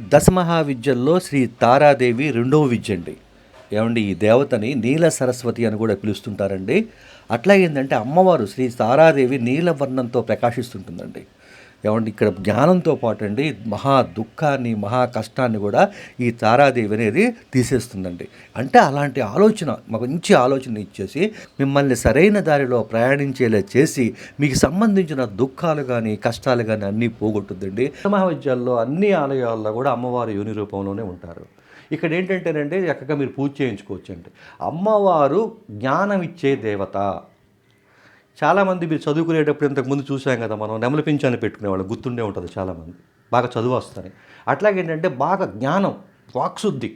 దశమహావిద్యల్లో శ్రీ తారాదేవి రెండవ విద్య అండి. ఏమండి ఈ దేవతని నీల సరస్వతి అని కూడా పిలుస్తుంటారండి. అట్లా ఏంటంటే అమ్మవారు శ్రీ తారాదేవి నీలవర్ణంతో ప్రకాశిస్తుంటుందండి. ఏమంటే ఇక్కడ జ్ఞానంతో పాటు అండి మహా దుఃఖాన్ని మహా కష్టాన్ని కూడా ఈ తారాదేవి అనేది తీసేస్తుందండి. అంటే అలాంటి ఆలోచన మాకు మంచి ఆలోచన ఇచ్చేసి మిమ్మల్ని సరైన దారిలో ప్రయాణించేలా చేసి మీకు సంబంధించిన దుఃఖాలు కానీ కష్టాలు కానీ అన్నీ పోగొట్టుద్దండి. మహావిద్యాల్లో అన్ని ఆలయాల్లో కూడా అమ్మవారు యోని రూపంలోనే ఉంటారు. ఇక్కడ ఏంటంటేనండి చక్కగా మీరు పూజ చేయించుకోవచ్చు అండి అమ్మవారు జ్ఞానం ఇచ్చే దేవత. చాలామంది మీరు చదువుకునేటప్పుడు ఇంతకుముందు చూసాం కదా మనం నెమలి పింఛాన్ని పెట్టుకునేవాళ్ళు గుర్తుండే ఉంటుంది చాలామంది. బాగా చదువు వస్తాయి అట్లాగేంటంటే బాగా జ్ఞానం వాక్శుద్ధి.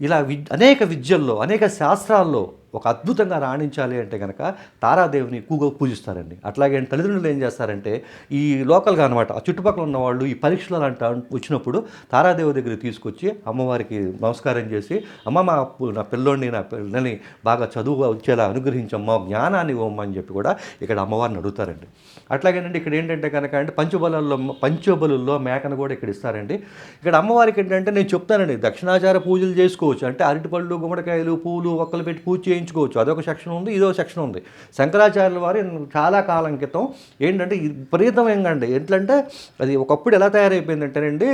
ఇలా వి అనేక విద్యల్లో అనేక శాస్త్రాల్లో ఒక అద్భుతంగా రాణించాలి అంటే కనుక తారాదేవిని ఎక్కువగా పూజిస్తారండి. అట్లాగే తల్లిదండ్రులు ఏం చేస్తారంటే ఈ లోకల్గా అనమాట ఆ చుట్టుపక్కల ఉన్న వాళ్ళు ఈ పరీక్షలు అంట వచ్చినప్పుడు తారాదేవి దగ్గర తీసుకొచ్చి అమ్మవారికి నమస్కారం చేసి అమ్మ మా నా పిల్లోడిని నా పిల్లని బాగా చదువు వచ్చేలా అనుగ్రహించమ్మా జ్ఞానాన్ని ఇవ్వమ్మని చెప్పి కూడా ఇక్కడ అమ్మవారిని అడుగుతారండి. అట్లాగేనండి ఇక్కడ ఏంటంటే కనుక అంటే పంచబలల్లో పంచబలుల్లో మేకను కూడా ఇక్కడ ఇస్తారండి. ఇక్కడ అమ్మవారికి ఏంటంటే నేను చెప్తానండి దక్షిణాచార పూజలు చేసుకోవచ్చు. అంటే అరటిపళ్ళు గుమ్మడికాయలు పూలు ఒక్కలు పెట్టి పూజ చేయించుకోవచ్చు అదొక సెక్షన్ ఉంది ఇదో సెక్షన్ ఉంది. శంకరాచార్యుల వారు చాలా కాలం క్రితం ఏంటంటే విపరీతం ఏంటంటే ఎట్లంటే అది ఒకప్పుడు ఎలా తయారైపోయిందంటేనండి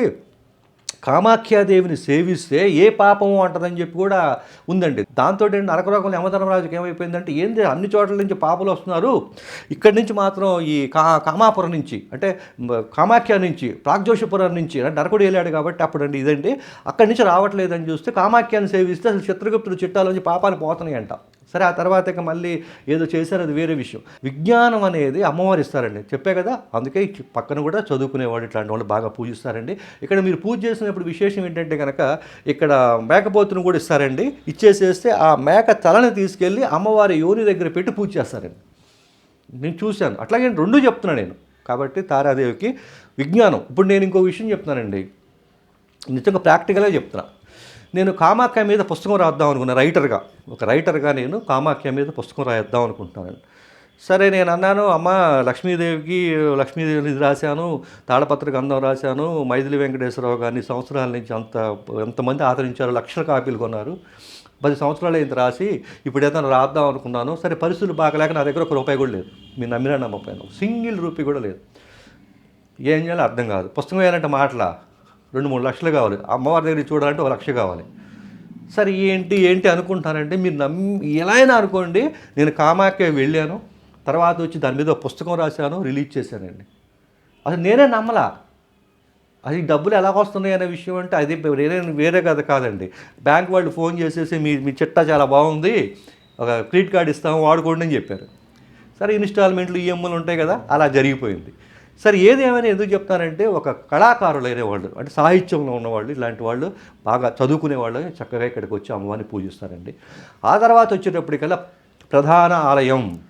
కామాఖ్యాదేవిని సేవిస్తే ఏ పాపము అంటదని చెప్పి కూడా ఉందండి. దాంతో ఏంటి అరకరోగం యమధర్మరాజుకి ఏమైపోయిందంటే ఏంది అన్ని చోట్ల నుంచి పాపలు వస్తున్నారు? ఇక్కడి నుంచి మాత్రం ఈ కా కామాపురం నుంచి అంటే కామాఖ్య నుంచి ప్రాగ్జోషపురం నుంచి అంటే నరకుడు వెళ్ళాడు కాబట్టి అప్పుడు అండి ఇదండి. అక్కడి నుంచి రావట్లేదని చూస్తే కామాఖ్యాన్ని సేవిస్తే అసలు చిత్రగుప్తుడు చిట్టాలోంచి పాపాలు పోతున్నాయంట. సరే ఆ తర్వాత ఇక మళ్ళీ ఏదో చేశారు అది వేరే విషయం. విజ్ఞానం అనేది అమ్మవారు ఇస్తారండి చెప్పే కదా అందుకే పక్కన కూడా చదువుకునేవాడు ఇట్లాంటి వాళ్ళు బాగా పూజిస్తారండి. ఇక్కడ మీరు పూజ చేసినప్పుడు విశేషం ఏంటంటే కనుక ఇక్కడ మేకపోతును కూడా ఇస్తారండి. ఇచ్చేసేస్తే ఆ మేక తలని తీసుకెళ్ళి అమ్మవారి యోని దగ్గర పెట్టి పూజ చేస్తారండి. నేను చూశాను. అట్లాగే రెండు చెప్తున్నాను నేను. కాబట్టి తారాదేవికి విజ్ఞానం. ఇప్పుడు నేను ఇంకో విషయం చెప్తున్నానండి. నిజంగా ప్రాక్టికల్గా చెప్తున్నా. నేను కామాఖ్య మీద పుస్తకం రాద్దాం అనుకున్నా రైటర్గా ఒక రైటర్గా నేను కామాఖ్య మీద పుస్తకం రాద్దాం అనుకుంటున్నాను. సరే నేను అన్నాను అమ్మ లక్ష్మీదేవికి లక్ష్మీదేవిని ఇది రాశాను తాళపత్ర గంధం రాశాను మైథిలి వెంకటేశ్వరరావు గారిని సంవత్సరాల నుంచి అంత ఎంతమంది ఆదరించారు లక్షల కాపీలు కొన్నారు. పది సంవత్సరాలు ఇంత రాసి ఇప్పుడు ఏదైనా రాద్దాం అనుకున్నాను. సరే పరిస్థితులు బాగలేక నా దగ్గర ఒక రూపాయి కూడా లేదు. మీరు నమ్మినా నమ్మకపోయాను. సింగిల్ రూపీ కూడా లేదు. ఏం చేయాలో అర్థం కాదు. పుస్తకం వేయాలంటే మాటలా? రెండు మూడు లక్షలు కావాలి. అమ్మవారి దగ్గర చూడాలంటే ఒక లక్ష కావాలి. సరే ఏంటి ఏంటి అనుకుంటానంటే మీరు నమ్మి ఎలా అయినా అనుకోండి నేను కామాఖ్య వెళ్ళాను తర్వాత వచ్చి దాని మీద పుస్తకం రాశాను రిలీజ్ చేశానండి. అసలు నేనే నమ్మలా. అది డబ్బులు ఎలా వస్తున్నాయి అనే విషయం అంటే అది వేరే వేరే కథ కాదండి. బ్యాంక్ వాళ్ళు ఫోన్ చేసేసి మీ మీ చిట్టా చాలా బాగుంది ఒక క్రెడిట్ కార్డు ఇస్తాము వాడుకోండి అని చెప్పారు. సరే ఇన్స్టాల్మెంట్లు ఈఎంఐలు ఉంటాయి కదా అలా జరిగిపోయింది. సరే ఏది ఏమైనా ఎందుకు చెప్తానంటే ఒక కళాకారులు వాళ్ళు అంటే సాహిత్యంలో ఉన్నవాళ్ళు ఇలాంటి వాళ్ళు బాగా చదువుకునే వాళ్ళు చక్కగా ఇక్కడికి వచ్చి అమ్మవారిని పూజిస్తారండి. ఆ తర్వాత వచ్చేటప్పటికల్లా ప్రధాన ఆలయం